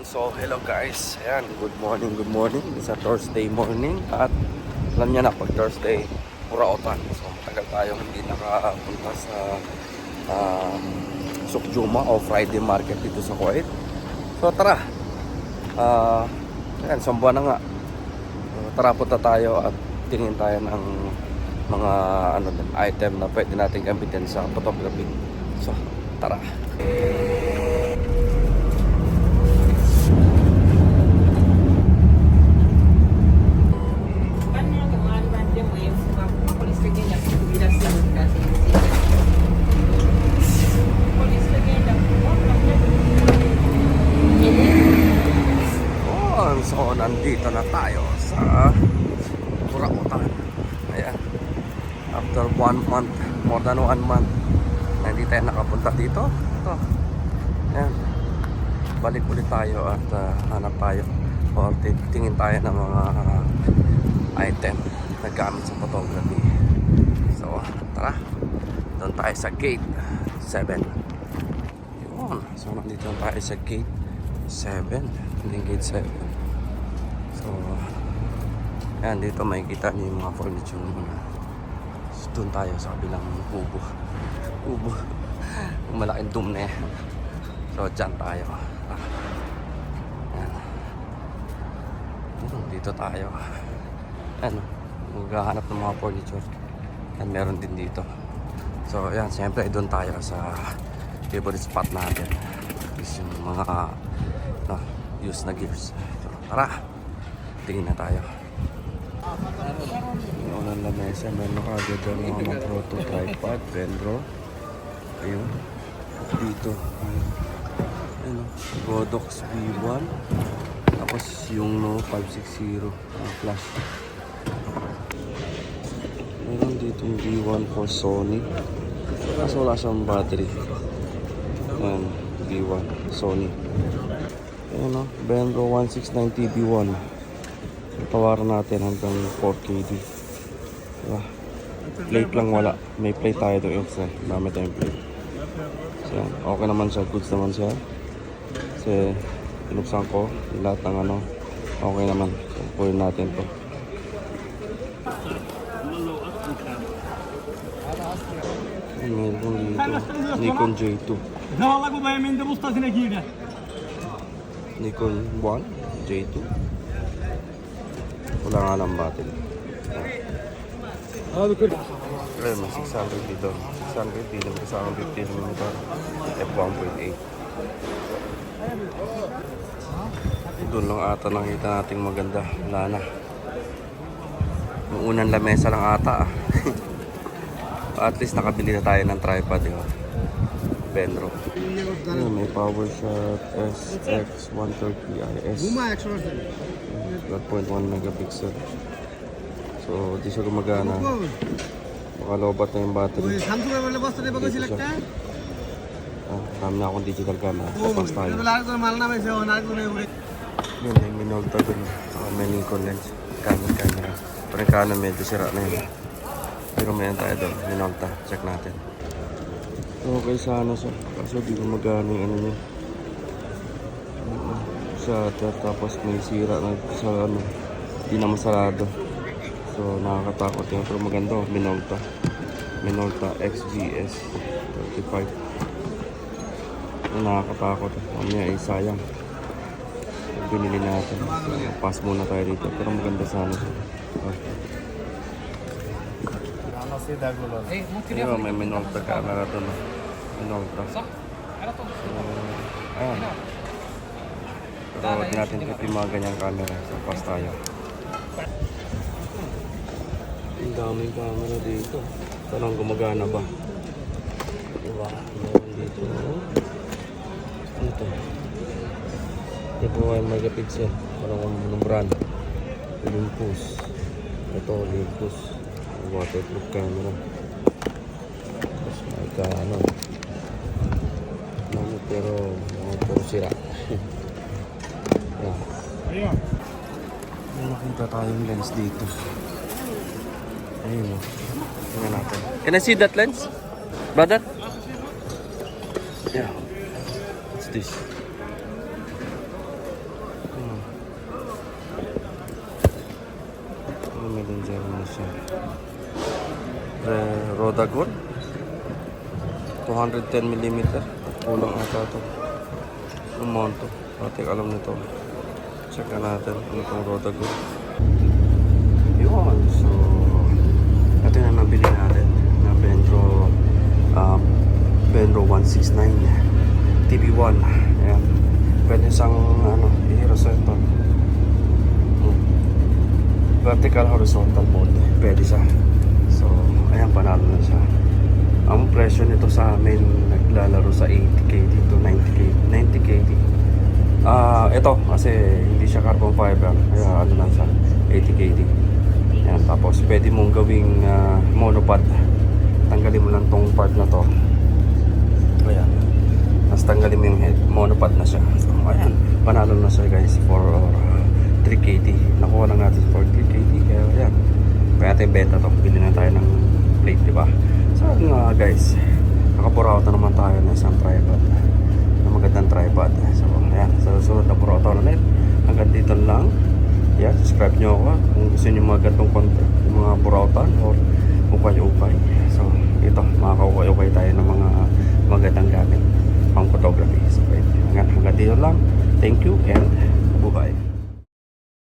Yun, so hello guys. Ayan, good morning, good morning. It's a Thursday morning at alam niya na pag Thursday, Purautan. So matagal tayong hindi nakapunta sa um, Sukjuma o Friday market dito sa Kuwait. So tara. Ah, ayan, isang buwan na nga. So, tara punta tayo at tingin tayo ng mga ano din, item na pwede natin gamitin sa photography. So, tara. Sa Burautan. Ayan. After one month, more than one month, na hindi tayo nakapunta dito. Ito. Ayan. Balik ulit tayo at ah, hanap tayo or tingin tayo ng mga item na gamit sa photography. So, tara. Doon tayo sa gate 7. Yun. So, nandito na tayo sa gate 7. Hindi gate 7. So, ayan, dito makikita niyo yung mga furniture mga doon tayo sa kabilang kubo. Kubo. Yung malaking doom na. So, dyan tayo. Ah. Ayan. Dito tayo. Ano, maghahanap ng mga furniture. Yan, meron din dito. So, ayan, siyempre, doon tayo sa favorite spot natin. Is yung mga no, used na gears. So, tara, tingin na tayo. Yung unang lamesa, meron ka agad ang mga proto tripod, Vendro. Ayun. Dito. Ayun. Godox V1. Tapos yung no 560 ang flash. Meron dito yung V1 for Sony. Kaso wala siyang battery. Ayan, V1 Sony. Ayan o, Benro 1690 V1. Tawaran natin hanggang 4KD. Diba? Plate lang wala. May plate tayo doon extra. Dami tayong plate. So, okay naman siya. Goods naman siya. Kasi pinuksan ko lahat ng ano. Okay naman. So, punin natin to. Meron dito. Nikon J2. Zavallı bu benim ustasına girdi. Nikon 1 J2. Wala nga lang battery. Abi kır. Ayun, may 600 dito. 600 dito. Kasama 15mm. F1.8. Doon lang ata nakita nating maganda. Wala na. Yung unang lamesa lang ata ah. At least nakabili na tayo ng tripod. Diba? Benro. Ayun, may power shot SX130 IS. 12.1 megapixel. So di siya gumagana. Makalobat na yung battery. Dito siya. ah, dami na akong digital camera. Tapos tayo. yun yung minolta dun. Saka may Nikon lens Canon camera. Pero yung Canon medyo sira na yun. Pero meron ano tayo doon minolta. Check natin. Okay sana siya. Kaso di gumagana yung ano niya. Ano, Shutter. Tapos may sira na sa ano. Di na masarado. So nakakatakot yun. Pero maganda oh. Minolta. Minolta XGS 35. Nakakatakot. Mamaya ay sayang binili natin. Pass muna tayo dito. Pero maganda sana siya. Okay. Ayun, may Minolta camera doon. oh. Minolta. So, ayan. Huwag natin trip yung mga ganyang camera. So, pass tayo. Ang daming camera dito. Tanong gumagana ba? Diba? Meron dito. Ano to? 35 megapixel. Parang anong brand. Olympus. Ito Olympus. Waterproof camera. Tapos may ka ano. Ano pero mga puro sira. Ayun. May nakita tayong lens dito. Ayun o. Tingnan natin. Can I see that lens? Brother? Yeah. What's this? Hmm. Ano may lens na siya? Rodagon? 210mm. Kulang ata ito. Umonto. Matik alam nito. Check na natin ano itong Rodagon. Yun. So, ito na nabili natin na Benro um, Benro 169 TV1. Ayan. Pwede siyang ano, ito. Hmm. Vertical horizontal mode. Pwede siya. So, ayan, panalo na siya. Ang presyo nito sa amin naglalaro sa 80k dito, 90k, 90k dito. Ah, ito kasi siya carbon fiber, kaya ano lang siya, 80k dito. Ayan, tapos pwede mong gawing ah, monopod. Tanggalin mo lang tong part na to. Ayan. Tapos tanggalin mo yung head, monopod na siya. So, ayan, panalo na siya guys for uh, 3KD. Nakuha lang natin for 3KD, kaya ayan. Kaya natin benta to, bili na tayo ng plate, di ba? So, nga guys, nakaburauta naman tayo ng isang tripod. Na magandang tripod. So, ayan, sa susunod na burauta na ulit. Hanggang dito lang. Yeah, subscribe nyo ako kung gusto nyo mga gantong content, mga burautan or ukay-ukay. So, ito, makakaukay-ukay tayo ng mga magandang gamit pang photography. So, hanggang, hanggang dito lang. Thank you and